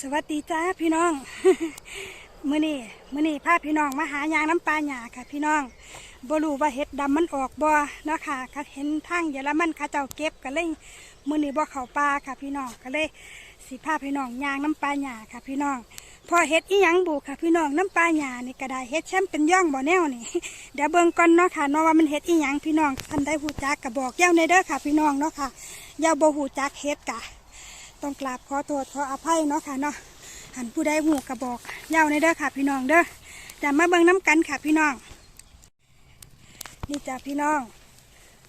สวัสดีจ้าพี่น้องมือนี้มื้อนี้พาพี่น้องมาหายางน้ำปลาหยาค่ะ พี่น้องบรูว่าเห็ดดำมันออกบ่เนาะค่ะก็เห็นทางเยอรมันเขาเจ้าเก็บก็เลยมือนี้บ่เข้าป่าค่ะ พี่น้องก็เลยสิพาพี่น้องยางน้ำปลาหยาค่ะ พี่น้อง พอเห็ดอีหยังบุค่ะ พี่น้องน้ำปลาหยานี่ก็ได้เห็ดแชมเป็นย่องบ่แนวนี่เดี๋ยวเบิ่งก่อนเนาะค่ะเนาะว่ามันเห็ดอีหยังพี่น้องท่านได้ฮู้จักก็บอกย่าในเด้อค่ะ พี่น้องเนาะค่ะอย่าบ่ฮู้จักเห็ดกะ ต้องกราบขอโทษขออภัยเนาะค่ะเนาะหันผู้ใดหูกระบอกเย้าในเด้อค่ะ พี่น้องเด้อจะมาเบิ่งน้ำกันค่ะพี่น้อง นี่จ้ะพี่น้อง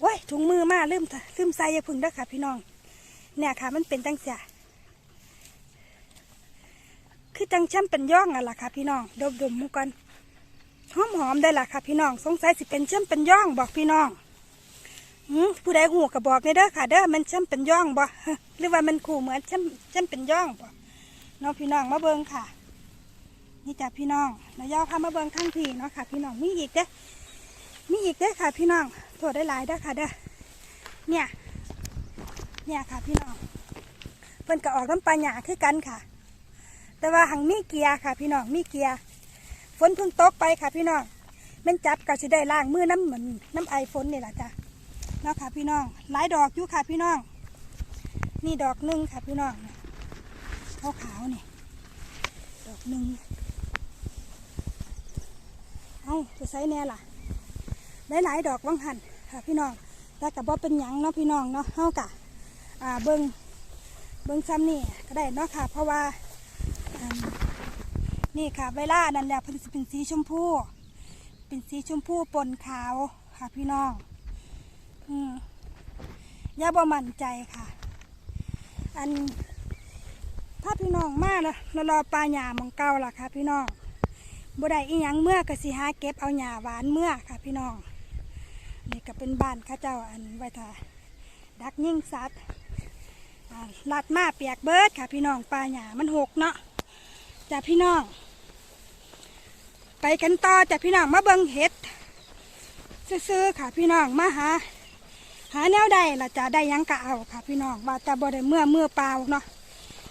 โอ้ยถุงมือมาลืมลืมใส่ยาพึ่งเด้อค่ะ พี่น้อง เนี่ยค่ะ มันเป็นจังเสียคือจังช่ำเป็นย่องอะล่ะค่ะ พี่น้องดมดมมูกันหอมหอมได้ล่ะค่ะ พี่น้องสงสัยสิเป็นช่ำเป็นย่องบอกพี่น้อง ผู้ใดหูกระบอกในเด้อค่ะ เด้อมันช่ำเป็นย่องบ่หรือว่ามันขู่เหมือนช่ำช่ำเป็นย่องบ่น้องพี่น้องมาเบิงค่ะ นี่จ้ะพี่น้องนายยาวพามาเบิงทั้งทีเนาะค่ะ พี่น้องมีอีกเด้อมีอีกเด้อค่ะ พี่น้องโทษได้หลายเด้อค่ะ เด้อเนี่ย เนี่ยค่ะ พี่น้องเพิ่นก็ออกน้ำปลาหยาคือกันค่ะ แต่ว่าหังมีเกียร์ค่ะ พี่น้องมีเกียร์ฝนเพิ่งตกไปค่ะ พี่น้องแมันจับก็สิได้ล้างมือน้ำเหมือนน้ำไอฝนนี่แหละจ้ะ เนาะค่ะพี่น้อง หลายดอกอยู่ค่ะพี่น้อง นี่ดอกหนึ่งค่ะพี่น้องขาวขาวนี่ดอกหนึ่งเอาจะใส่แน่ล่ะ หลายหลายๆดอกวังหันค่ะพี่น้องแล้วกับว่าเป็นหยังเนาะพี่น้องเนาะเฮากะอ่าเบิงเบิงซ้ำนี่ก็ได้เนาะค่ะ เพราะว่านี่ค่ะเวลานั้นเนี่ยเพิ่นสิเป็นสีชมพู เป็นสีชมพูปนขาวค่ะพี่น้อง อย่าบ่มั่นใจค่ะ อัน ถ้าพี่น้องมาแล้วเรารอปลาหยาหมองเก่าล่ะค่ะ พี่น้องบ่ได้อีหยังเมื่อก็สิหาเก็บเอาหยาหวานเมื่อค่ะ พี่น้องนี่ก็เป็นบ้านข้าเจ้าอันไว้ท่าดักยิ่งสัตว์ลัดมาเปียกเบิดค่ะ พี่น้องปลาหยามันหกเนาะจ้ะพี่น้อง ไปกันต่อจ้ะพี่น้องมาเบิงเห็ด ซื้อๆค่ะพี่น้องมาหา หาแนวใดล่ะจะได้ยังกะเอาค่ะ พี่น้องว่าจะบ่ได้เมื่อเมื่อเปล่าเนาะ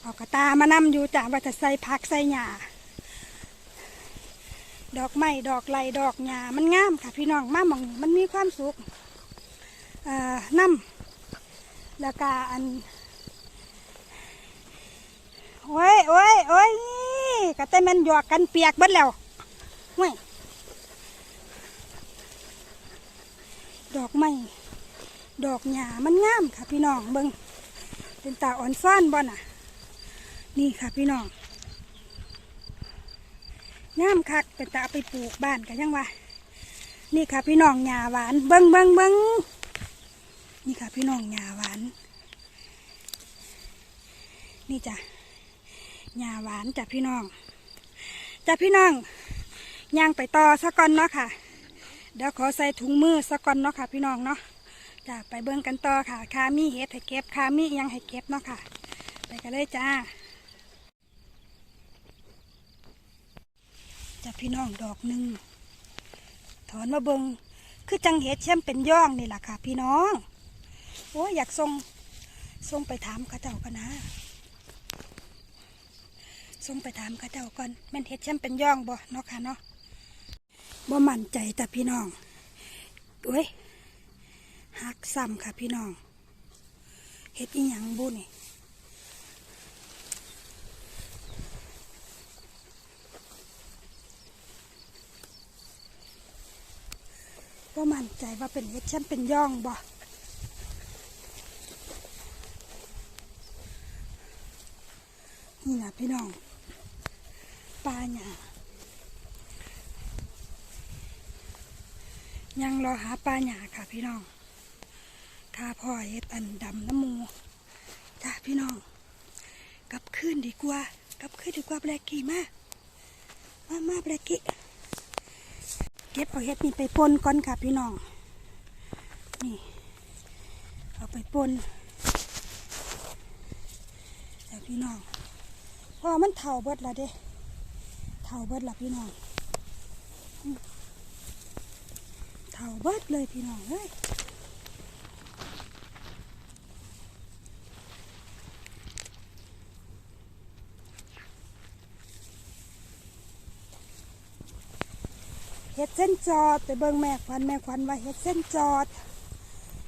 เอากระตามานำอยู่จ้ะว่าจะใส่ผักใส่หญ้าดอกไม้ดอกไหลดอกหญ้ามันงามค่ะ พี่น้องมาหมองมันมีความสุขเอ่อน้ำแล้วก็อันโอ้ยโอ้ยโอ้ยก็แต่มันหยอกกันเปียกเบิดแล้วเว้ยดอกไม้ ดอกหญ้ามันงามค่ะพี่น้องเบิงเป็นตาอ่อนซ่อนบ่น่ะ นี่ค่ะพี่น้องงามคักเป็นตาไปปลูกบ้านกันยังวะนี่ค่ะพี่น้องหญ้าหวาน เบิงเบิงเบิงนี่ค่ะพี่น้องหญ้าหวาน นี่จ้ะหญ้าหวานจ้ะพี่น้องจ้ะพี่น้องย่างไปต่อซะก่อนเนาะค่ะเดี๋ยวขอใส่ถุงมือสักก่อนเนาะค่ะพี่น้องเนาะ จ้าไปเบิ่งกันต่อค่ะคามีเห็ดให้เก็บคามียังให้เก็บเนาะค่ะ ไปกันเลยจ้าจ้าพี่น้องดอกหนึ่งถอนมาเบิงคือจังเห็ดแช่มเป็นย่องนี่แหละค่ะ พี่น้อง โอ้ยอยากส่งส่งไปถามข้าเจ้ากันนะส่งไปถามข้าเจ้าก่อนแมันเห็ดแช่มเป็นย่องบ่เนาะค่ะเนาะบ่มั่นใจแต่พี่น้องเว้ย หักซ้ำค่ะพี่น้องเฮ็ดอีหยังบุนี่บ่มั่นใจว่าเป็นเฮ็ดฉันเป็นย่องบ่นี่นะพี่น้องปลาหยายังรอหาปลาหยาค่ะพี่น้อง ข้าพ่อเฮ็ดอันดำน้ำมูจ้าพี่น้อง กลับคืนดีกว่า กลับคืนดีกว่าแบลกี้มา มามาแบลกี้เก็บเอาเฮ็ดนี่ไปปนก่อนค่ะพี่น้อง นี่เอาไปปนจ้าพี่น้องเพราะว่ามันเท่าเบิดละเด้เท่าเบิดละพี่น้องเท่าเบิดเลยพี่น้องเอ้ย เห็ดเส้นจอด ไปเบิ่งแม่ควันแม่ควันว่าเห็ดเส้นจอด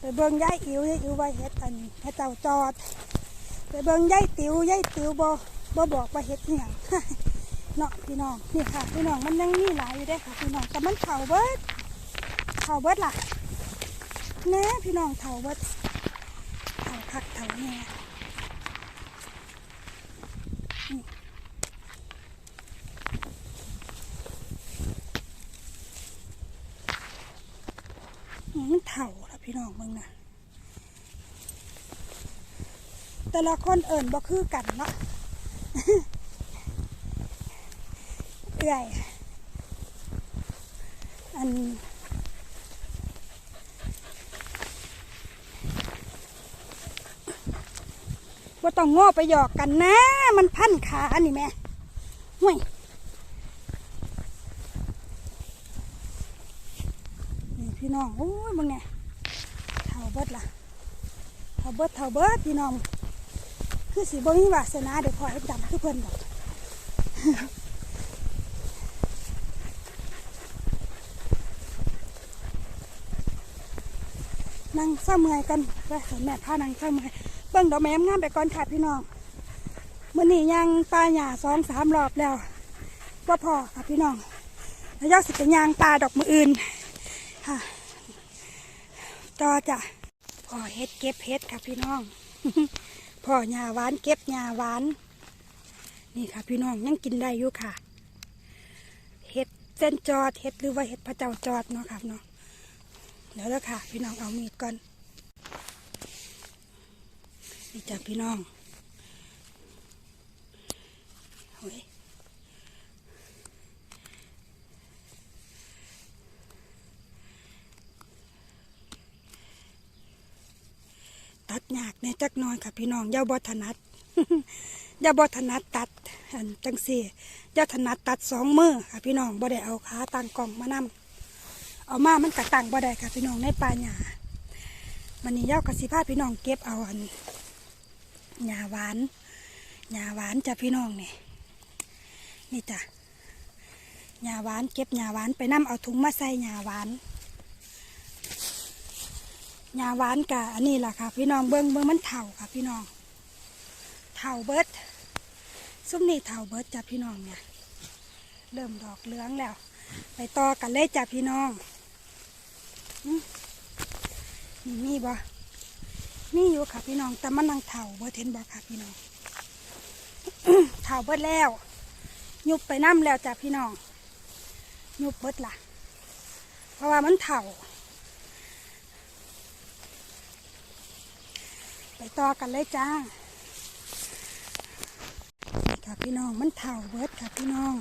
ไปเบิ่งยายอิ๋วยายอิ๋วว่าเห็ดอันเห็ดเต่าจอด ไปเบิ่งยายติ๋วยายติ๋วบ่บ่บอกว่าเห็ดอหย่างเนาะพี่น้องนี่ค่ะพี่น้องมันยังมีหลายอยู่เด้ค่ะพี่น้องแต่มันเข่าเบิดเข่าเบิดล่ะแน่พี่น้องเข่าเบิดเข่าคักเข่าแน่นี่ มันเข่าละพี่น้องมึงนะแต่ละคนเอิ่นบ่คือกันเนาะเอื่อยอันว่าต้องโง่ไปหยอกกันนะ มันพันขาอันนี้แม่ห่วย พี่น้องโอ้ยมึงเนี่ยเท่าเบิดล่ะเท่าเบิดเท่าเบิดพี่น้อง คือสีบ่มีวาสนาเดี๋ยวพอให้ดำคือเพิ่นดอกนั่งเศร้าเมื่อยกันไปสนแม่พานั่งเศร้าเมื่อยเบิ่งดอกแม้มงามไปก่อนค่ะพี่น้องมื่อนี้ยังปลาหยาสองสามรอบแล้วว่าพอค่ะพี่น้องแล้วยอดสิเป็นยางปลาดอกมืออื่น ค่ะต่อจ้ะพ่อเฮ็ดเก็บเฮ็ดค่ะพี่น้องพ่อหยาหวานเก็บหยาหวาน นี่ค่ะพี่น้องยังกินได้อยู่ค่ะเฮ็ดเส้นจอดเฮ็ดหรือว่าเฮ็ดพระเจ้าจอดเนาะครับเนาะเดี๋ยวแล้วค่ะ พี่น้องเอามีดก่อนนี่จ้ะพี่น้องโอ้ยตัด ยากในจักน้อยค่ะพี่น้องย่าบอถนัดย่าบอถนัดตัดอันจังสี่ย่าถนัดตัดสองมือค่ะพี่น้องบ่ได้เอาขาตั้งกล่องมานำเอามามันกระตังบ่ได้ค่ะพี่น้องในป่าหญ้ามันนี่เย้ากระสิพาพี่น้องเก็บเอาอันหญ้าหวานหญ้าหวานจ้ะพี่น้องนี่นี่จ้ะหญ้าหวานเก็บหญ้าหวานไปนํเอาถุงมาใส่หญ้าหวาน หญ้าหวานกะอันนี้แหละค่ะ พี่น้องเบิ้งเบิ้งมันเถ่าค่ะ พี่น้องเถ่าเบิดซุ้มนี่เถ่าเบิดจ้ะพี่น้องเนี่ย เริ่มดอกเหลืองแล้ว ไปต่อกันเลยจ้ะพี่น้องนี่มีบ่มีอยู่ค่ะพี่น้องแต่มันนังเถ่าเบิดเห็นบ่ค่ะพี่น้องเถ่าเบิดแล้วยุบไปน้ำแล้วจ้ะพี่น้องยุบเบิดล่ะ เพราะว่ามันเถ่า ไปต่อกันเลยจ้านี่ค่ะพี่น้องมันเถาเบิดค่ะพี่น้อง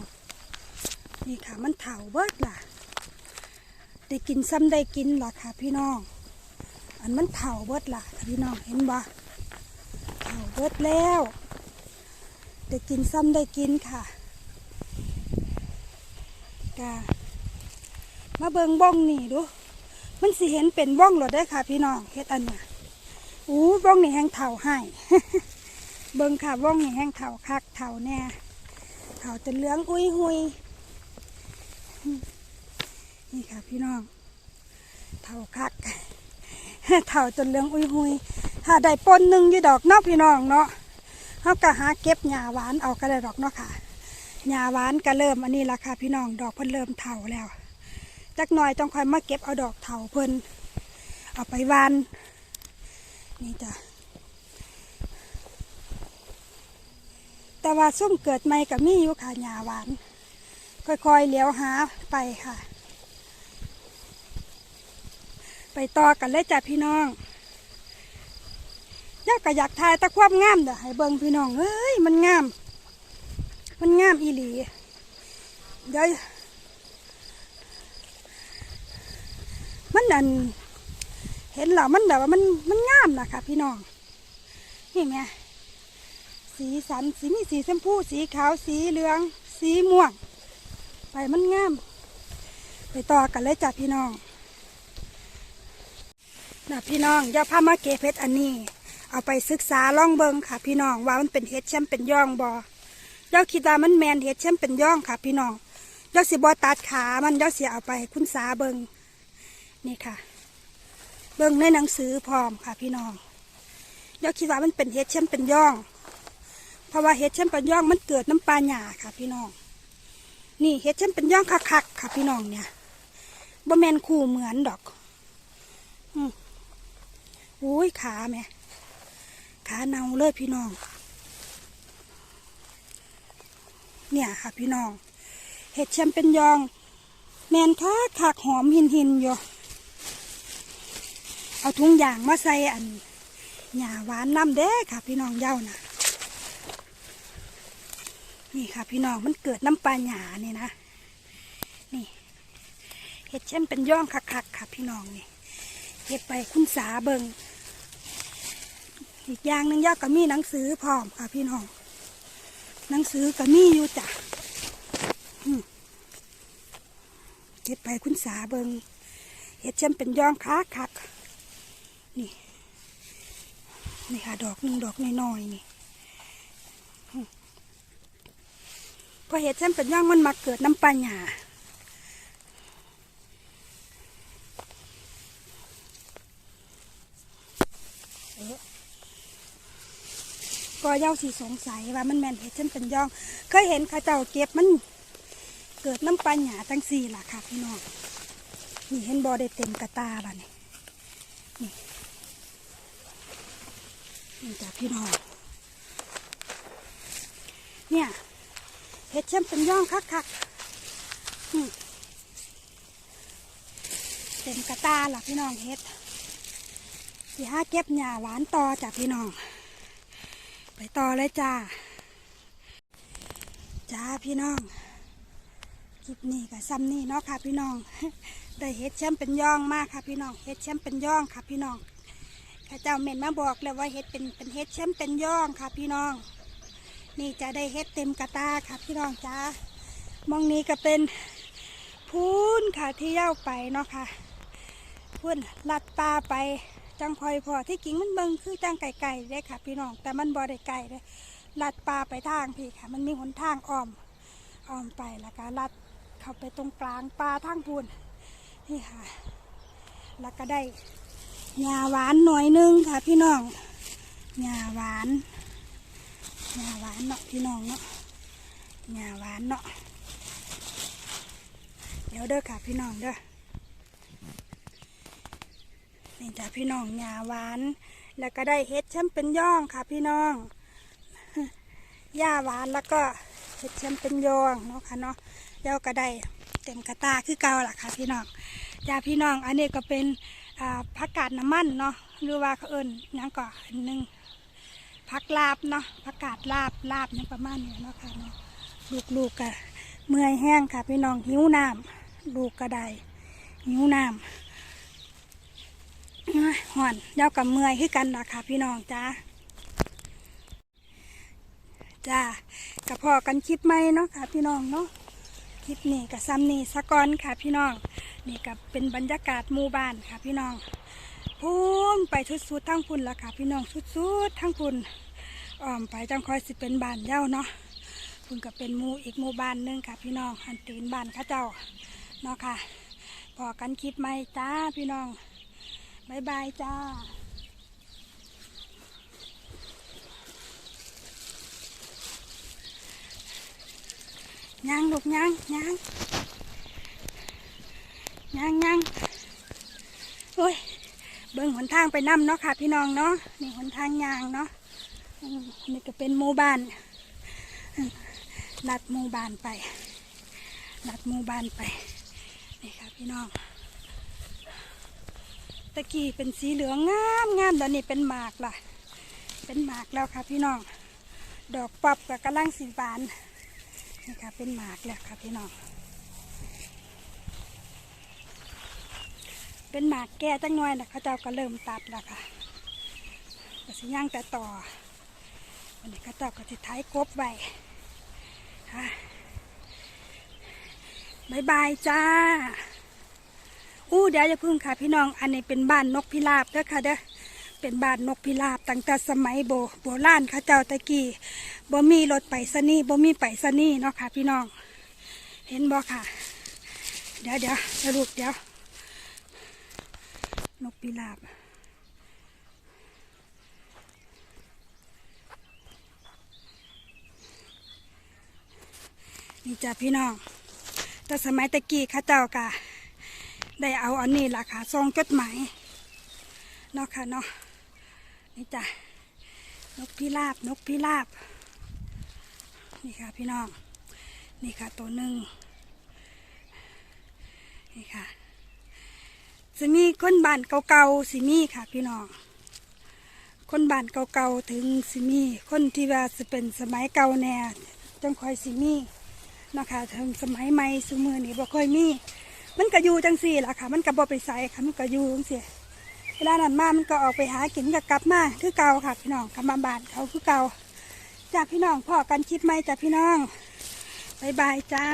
นี่ค่ะมันเถาเบิดล่ะ ได้กินซ้ำได้กินล่ะค่ะพี่น้อง อันมันเถาเบิดล่ะค่ะพี่น้องเห็นบ่เถาเบิดแล้ว ได้กินซ้ำได้กินค่ะกามาเบิงบ้องนี่ดู มันสิเห็นเป็นบ้องหรอได้ค่ะ พี่น้องเฮ็ดอันเนี้ย อู้บ้องนี่แห้งเถาให้เบิ่งค่ะบ้องนี่แห้งเถาคักเถาแน่เถาจนเหลืองอุ้ยหุยนี่ค่ะพี่น้องเท่าคักเท่าจนเหลืองอุ้ยหุยถ้าได้ปนหนึ่งยู่ดอกเนอกพี่น้องเนาะเขาก็หาเก็บหญ้าหวานเอาก็ได้ดอกเนาะค่ะหญ้าหวานก็เริ่มอันนี้ละค่ะพี่น้องดอกเพิ่นเริ่มเท่าแล้วจักหน่อยต้องคอยมาเก็บเอาดอกเท่าเพิ่นเอาไปวาน นี่จ้ะแต่ว่าส้มเกิดใหม่กับมีอยู่ค่ะหญ้าหวาน ค่อยๆเลี้ยวหาไปค่ะ ไปต่อกันเลยจ้ะพี่น้องยากก็อยากทายตะความงามเด้อให้เบิ่งพี่น้องเอ้ยมันงาม มันงามอีหลีเดี๋ยวมันนั่น เห็นแล้วมันแบบว่ามันมันงามนะคะพี่น้องนี่แม่สีสันสีมีสีชมพูสีขาวสีเหลือง สีม่วง ไปมันงาม ไปต่อกันเลยจ้ะพี่น้องนะพี่น้องอย่าพามาเกเพชรอันนี้ เอาไปศึกษาล่องเบิงค่ะ พี่น้องว่ามันเป็นเห็ดแชมเป็นย่องบอย่าคิดว่ามันแมนเห็ดแชมเป็นย่องค่ะ พี่น้องเดี๋ยวสิบอตัดขามันเดี๋ยเอาไปคุณสาเบิงนี่ค่ะ เบิงในหนังสือพร้อมค่ะพี่น้องเดี๋ยวคิดว่ามันเป็นเห็ดเช่นเป็นย่อง เพราะว่าเห็ดเช่นเป็นย่องมันเกิดน้ำปลาหยาค่ะ พี่น้อง นี่เห็ดเช่นเป็นย่องคักๆค่ะ พี่น้องเนี่ยบ่แมนคู่เหมือนดอก อืมอุ้ยขาแม่ขาเน่าเลยพี่น้อง เนี่ยค่ะ พี่น้องเห็ดแชมเป็นยอง แมนค่ะขากหอมหินหินอยู่ เอาถุงยางมาใส่อันหญ้าหวานน้ำเด้ค่ะ พี่น้องเย้านะนี่ค่ะ พี่น้องมันเกิดน้ำปลาหยานี่นะ นี่เห็ดแชมเป็นย่องคักๆค่ะ พี่น้องนี่เก็บไปคุณสาเบิงอีกอย่างหนึงย่าก็มีหนังสือพร้อมค่ะ พี่น้อง หนังสือก็มีอยู่จ้ะเก็บไปคุณสาเบิงเห็ดแชมเป็นย่องคักคักๆ นี่นี่ค่ะ ดอกหนึ่งดอกน้อยๆนี่พอเห็ดแชมเป็นย่องมันมาเกิดน้ำปลาหยาก็เย้าสีสงสัยว่ามันแมนเห็ดฉันเป็นย่อง เคยเห็นข้าเจ้าเก็บมันเกิดน้ำปลาหยาตั้งสี่ล่ะค่ะพี่น้อง นี่เห็นบอได้เต็มกระตาล่ะนี่นี่ นี่จ้ะพี่น้อง เนี่ยเห็ดฉันเป็นย่องคักๆอืมเต็มกระตาล่ะพี่น้องเห็ดสีห้าเก็บหญ้าหวานต่อจ้ะพี่น้อง ไปต่อเลยจ้า จ้าพี่น้องคลิปนี้กับซ้ำนี่เนาะค่ะพี่น้องได้เฮ็ดแชมป์เป็นย่องมากค่ะพี่น้องเฮ็ดแชมป์เป็นย่องค่ะพี่น้อง ข้าเจ้าเม่นมาบอกแล้วว่าเฮ็ดเป็นเป็นเฮ็ดแชมป์เป็นย่องค่ะ พี่น้อง นี่จะได้เฮ็ดเต็มกระตาค่ะ พี่น้องจ้ามองนี้ก็เป็นพูนค่ะที่เย้าไปเนาะค่ะพุ่นลัดปลาไปจังพลอยพอที่กิ่งมันเบิงคือจังไก่ไก่เด้ค่ะ พี่น้องแต่มันบ่ได้ไก่เลยลัดปลาไปทางพี่ค่ะ มันมีหนทางอ้อมอ้อมไปแล้วก็ลัดเข้าไปตรงกลางปลาทางพูนนี่ค่ะ แล้วก็ได้ หญ้าหวานหน่อยนึงค่ะพี่น้องหญ้าหวานหญ้าหวานเนาะพี่น้องเนาะหญ้าหวานเนาะเดี๋ยวเด้อค่ะพี่น้องเด้อนี่จ้ะพี่น้องหญ้าหวาน แล้วก็ได้เห็ดแชมเป็นย่องค่ะพี่น้องหญ้าหวานแล้วก็เห็ดแชมเป็นย่องเนาะค่ะเนาะแล้วก็ได้เต็มกระตาคือเก่าล่ะค่ะพี่น้องจ้าพี่น้องอันนี้ก็เป็น ผักกาดน้ำมันเนาะหรือว่าเขาเอิญยังก็อันหนึ่งผักลาบเนาะผักกาดลาบลาบนี่ประมาณนี้เนาะค่ะเนาะลูกๆก็เมื่อยแห้งค่ะพี่น้องหิวน้ำลูกก็ไดหิวน้ำห่อนเย้ากับเมื่อยคือกันนะค่ะพี่น้องจ้าจ้ากับพอกันคลิปไหมเนาะค่ะพี่น้องเนาะคลิปนี้กับซ้ำนี่สะกอนค่ะพี่น้อง นี่กับเป็นบรรยากาศหมู่บ้านค่ะพี่น้องพุ่นไปสุดๆทั้งพุ่นละค่ะพี่น้องสุดๆทั้งพุ่นอ้อมไปจังคอยสิเป็นบ้านเย้าเนาะพุ่นก็เป็นหมู่อีกหมู่บ้านหนึงค่ะพี่น้องหันตีนบ้านข้าเจ้าเนาะค่ะพอกันคลิปไหมจ้าพี่น้องบายบายจ้ายังลูกยังยัง ยังยังโอ้ย เบิ่งหนทางไปนำเนาะค่ะ พี่น้องเนาะ นี่หนทางยางเนาะ นี่ก็เป็นหมู่บ้านลัดหมู่บ้านไปลัดหมู่บ้านไป นี่ค่ะพี่น้อง ตะกี้เป็นสีเหลืองงามงามตอนนี้เป็นหมากล่ะ เป็นหมากแล้วค่ะพี่น้อง ดอกปับกับกระลังสีบาน นี่ค่ะเป็นหมากแล้วค่ะพี่น้อง เป็นหมากแก่จังน้อยนะเขาเจ้าก็เริ่มตัดแล้วค่ะก็สิย่างแต่ต่อวันนี้เขาเจ้าก็จะท้ายกบไว้ค่ะบายบายจ้า อู้เดี๋ยวอย่าพึ่งค่ะพี่น้อง อันนี้เป็นบ้านนกพิราบเด้อค่ะเด้อ เป็นบ้านนกพิราบตั้งแต่สมัยโบโบราณเข้าเจ้าตะกี้บ่มีรถไปสนีย์บ่มีไปสนีย์เนาะค่ะพี่น้อง เห็นบ่ค่ะ เดี๋ยวเดี๋ยวสรุปเดี๋ยว นกพิราบนี่จ้ะพี่น้อง แต่สมัยตะกี้ข้าเจ้ากะได้เอาอันนี้ล่ะค่ะซองจดหมายเนาะค่ะเนาะนี่จ้ะนกพิราบนกพิราบ นี่ค่ะพี่น้อง นี่ค่ะตัวหนึ่งนี่ค่ะ สิมีคนบ้านเก่าๆสิมีค่ะ พี่น้องคนบ้านเก่าๆถึงสิมี คนที่ว่าสิเป็นสมัยเก่าแน่จังคอยสิมีเนาะคะถึงสมัยใหม่สมือนี่บ่ค่อยมี มันก็อยู่จังสี่ล่ะค่ะ มันก็บ่ไปใส่ค่ะ มันก็อยู่จังสี่เวลานั้นมามันก็ออกไปหากินก็กลับมาคือเก่าค่ะ พี่น้องกลับมาบ้านเขาคือเก่าจากพี่น้องพ่อกันคิดไหมจากพี่น้องบายบายจ้า